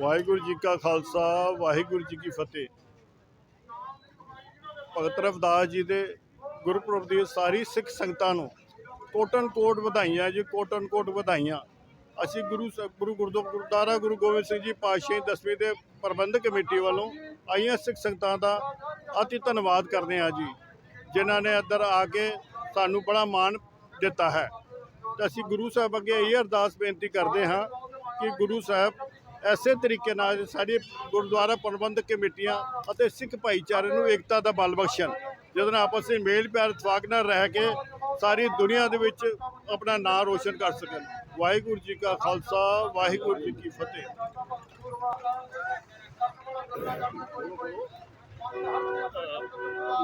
ਵਾਹਿਗੁਰੂ ਜੀ ਕਾ ਖਾਲਸਾ, ਵਾਹਿਗੁਰੂ ਜੀ ਕੀ ਫਤਿਹ। ਭਗਤ ਰਵਦਾਸ ਜੀ ਦੇ ਗੁਰਪੁਰਬ ਦੀ ਸਾਰੀ ਸਿੱਖ ਸੰਗਤਾਂ ਨੂੰ ਕੋਟਨ ਕੋਟ ਵਧਾਈਆਂ ਜੀ, ਕੋਟਨ ਕੋਟ ਵਧਾਈਆਂ। ਅਸੀਂ ਗੁਰੂ ਸਾਹਿਬ- ਗੁਰੂ ਗੁਰਦੁ- ਗੁਰਦੁਆਰਾ ਗੁਰੂ ਗੋਬਿੰਦ ਸਿੰਘ ਜੀ ਪਾਤਸ਼ਾਹੀ ਦਸਵੀਂ ਦੇ ਪ੍ਰਬੰਧਕ ਕਮੇਟੀ ਵੱਲੋਂ ਆਈਆਂ ਸਿੱਖ ਸੰਗਤਾਂ ਦਾ ਅਤੀ ਧੰਨਵਾਦ ਕਰਦੇ ਹਾਂ ਜੀ, ਜਿਨ੍ਹਾਂ ਨੇ ਇੱਧਰ ਆ ਕੇ ਸਾਨੂੰ ਬੜਾ ਮਾਣ ਦਿੱਤਾ ਹੈ। ਤੇ ਅਸੀਂ ਗੁਰੂ ਸਾਹਿਬ ਅੱਗੇ ਇਹ ਅਰਦਾਸ ਬੇਨਤੀ ਕਰਦੇ ਹਾਂ ਕਿ ਗੁਰੂ ਸਾਹਿਬ ਐਸੇ ਤਰੀਕੇ ਨਾਲ ਸਾਡੀ ਗੁਰਦੁਆਰਾ ਪ੍ਰਬੰਧਕ ਕਮੇਟੀਆਂ ਅਤੇ ਸਿੱਖ ਭਾਈਚਾਰੇ ਨੂੰ ਏਕਤਾ ਦਾ ਬਲ ਬਖਸ਼ਣ। ਜਿਹਦੇ ਨਾਲ ਆਪਸ ਵਿੱਚ ਮੇਲ ਪਿਆਰ ਇਤਫਾਕ ਨਾਲ ਰਹਿ ਕੇ ਸਾਰੀ ਦੁਨੀਆ ਦੇ ਵਿੱਚ ਆਪਣਾ ਨਾਮ ਰੋਸ਼ਨ ਕਰ ਸਕਣ। ਵਾਹਿਗੁਰੂ ਜੀ ਕਾ ਖਾਲਸਾ, ਵਾਹਿਗੁਰੂ ਜੀ ਕੀ ਫਤਿਹ।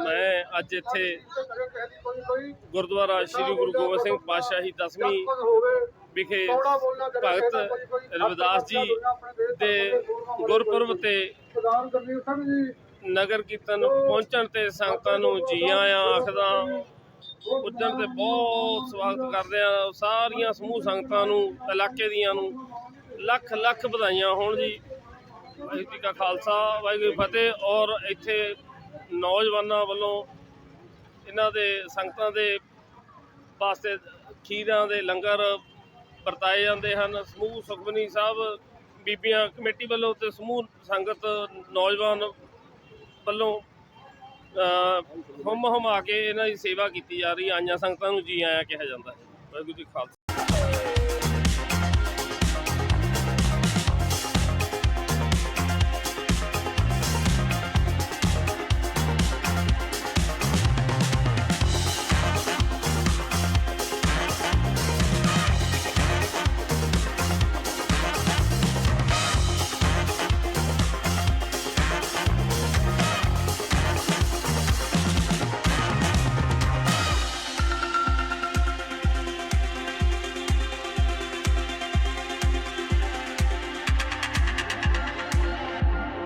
ਮੈਂ ਅੱਜ ਇੱਥੇ ਗੁਰਦੁਆਰਾ ਸ੍ਰੀ ਗੁਰੂ ਗੋਬਿੰਦ ਸਿੰਘ ਪਾਤਸ਼ਾਹੀ ਦਸਵੀਂ ਵਿਖੇ ਭਗਤ ਰਵਿਦਾਸ ਜੀ ਦੇ ਗੁਰਪੁਰਬ ਤੇ ਨਗਰ ਕੀਰਤਨ ਪਹੁੰਚਣ ਤੇ ਸੰਗਤਾਂ ਨੂੰ ਜੀ ਆਇਆਂ ਆਖਦਾ ਪੁੱਜਣ ਤੇ ਬਹੁਤ ਸਵਾਗਤ ਕਰਦੇ ਆ ਸਾਰੀਆਂ ਸਮੂਹ ਸੰਗਤਾਂ ਨੂੰ, ਇਲਾਕੇ ਦੀਆਂ ਨੂੰ, ਲੱਖ ਲੱਖ ਵਧਾਈਆਂ ਹੋਣ ਜੀ। ਵਾਹਿਗੁਰੂ ਜੀ ਕਾ ਖਾਲਸਾ, ਵਾਹਿਗੁਰੂ ਫਤਿਹ। ਔਰ ਇੱਥੇ ਨੌਜਵਾਨਾਂ ਵੱਲੋਂ ਇਹਨਾਂ ਦੇ ਸੰਗਤਾਂ ਦੇ ਵਾਸਤੇ ਖੀਰਾਂ ਦੇ ਲੰਗਰ ਵਰਤਾਏ ਜਾਂਦੇ ਹਨ। ਸਮੂਹ ਸੁਖਮਨੀ ਸਾਹਿਬ, ਬੀਬੀਆਂ ਕਮੇਟੀ ਵੱਲੋਂ ਤੇ ਸਮੂਹ ਸੰਗਤ ਨੌਜਵਾਨ ਵੱਲੋਂ ਹੁੰਮ ਹੁਮਾ ਕੇ ਇਹਨਾਂ ਦੀ ਸੇਵਾ ਕੀਤੀ ਜਾ ਰਹੀ, ਆਈਆਂ ਸੰਗਤਾਂ ਨੂੰ ਜੀ ਆਇਆਂ ਕਿਹਾ ਜਾਂਦਾ ਹੈ। ਵਾਹਿਗੁਰੂ ਜੀ ਖਾਲਸਾ।